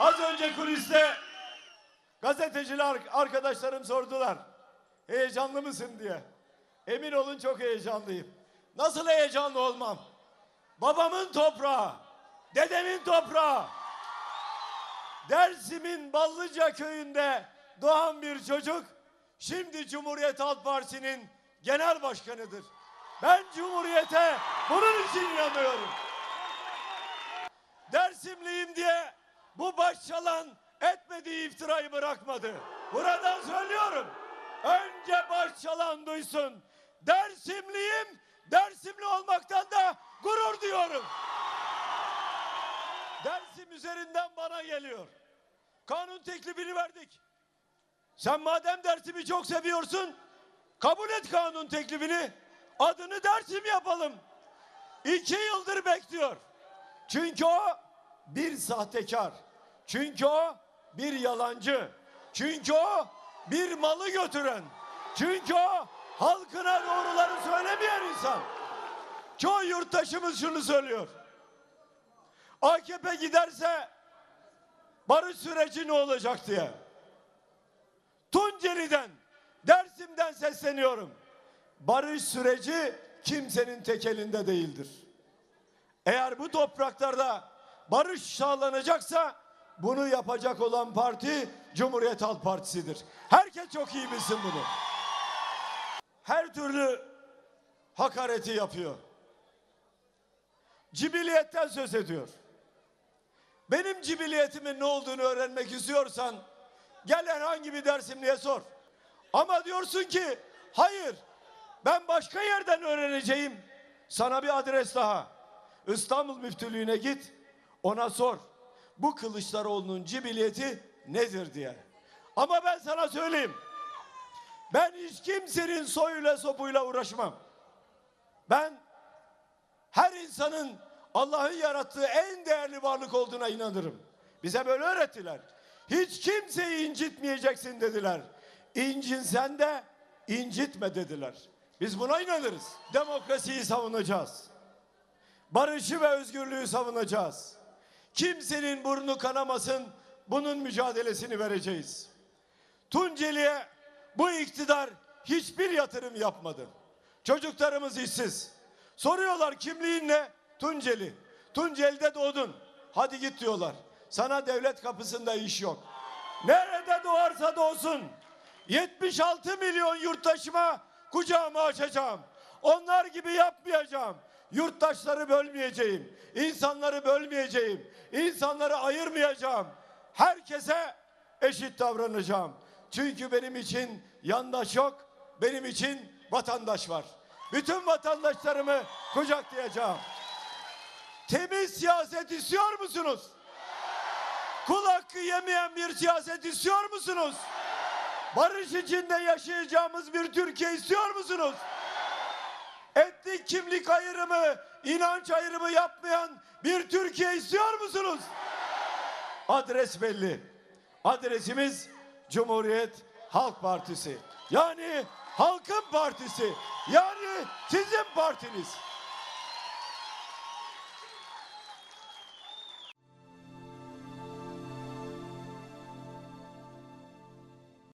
Az önce kuliste gazeteciler arkadaşlarım sordular. Heyecanlı mısın diye. Emin olun çok heyecanlıyım. Nasıl heyecanlı olmam? Babamın toprağı, dedemin toprağı. Dersim'in Ballıca köyünde doğan bir çocuk şimdi Cumhuriyet Halk Partisi'nin genel başkanıdır. Ben Cumhuriyete bunun için inanıyorum. Dersimliyim diye bu başçalan etmediği iftirayı bırakmadı. Buradan söylüyorum. Önce başçalan duysun. Dersimliyim, Dersimli olmaktan da gurur duyuyorum. Dersim üzerinden bana geliyor. Kanun teklifini verdik. Sen madem Dersim'i çok seviyorsun, kabul et kanun teklifini. Adını Dersim yapalım. İki yıldır bekliyor. Çünkü o bir sahtekar. Çünkü o bir yalancı. Çünkü o bir malı götüren. Çünkü o halkına doğruları söylemeyen insan. Çoğu yurttaşımız şunu söylüyor. AKP giderse barış süreci ne olacak diye. Tunceli'den, Dersim'den sesleniyorum. Barış süreci kimsenin tek elinde değildir. Eğer bu topraklarda barış sağlanacaksa bunu yapacak olan parti Cumhuriyet Halk Partisi'dir. Herkes çok iyi bilsin bunu. Her türlü hakareti yapıyor. Cibiliyetten söz ediyor. Benim cibiliyetimin ne olduğunu öğrenmek istiyorsan gel herhangi bir dersimliğe sor. Ama diyorsun ki hayır ben başka yerden öğreneceğim. Sana bir adres daha. İstanbul Müftülüğü'ne git ona sor. Bu Kılıçdaroğlu'nun cibiliyeti nedir diye. Ama ben sana söyleyeyim. Ben hiç kimsenin soyuyla sopuyla uğraşmam. Ben her insanın Allah'ın yarattığı en değerli varlık olduğuna inanırım. Bize böyle öğrettiler. Hiç kimseyi incitmeyeceksin dediler. İncinsen de incitme dediler. Biz buna inanırız. Demokrasiyi savunacağız. Barışı ve özgürlüğü savunacağız. Kimsenin burnu kanamasın bunun mücadelesini vereceğiz. Tunceli'ye bu iktidar hiçbir yatırım yapmadı. Çocuklarımız işsiz. Soruyorlar kimliğin ne? Tunceli. Tunceli'de doğdun. Hadi git diyorlar. Sana devlet kapısında iş yok. Nerede doğarsa doğsun. 76 milyon yurttaşıma kucağımı açacağım. Onlar gibi yapmayacağım. Yurttaşları bölmeyeceğim. İnsanları bölmeyeceğim. İnsanları ayırmayacağım. Herkese eşit davranacağım. Çünkü benim için yandaş yok. Benim için vatandaş var. Bütün vatandaşlarımı kucaklayacağım. Temiz siyaset istiyor musunuz? Kul hakkı yemeyen bir siyaset istiyor musunuz? Barış içinde yaşayacağımız bir Türkiye istiyor musunuz? Etnik kimlik ayrımı, inanç ayrımı yapmayan bir Türkiye istiyor musunuz? Adres belli. Adresimiz Cumhuriyet Halk Partisi. Yani halkın partisi. Yani sizin partiniz.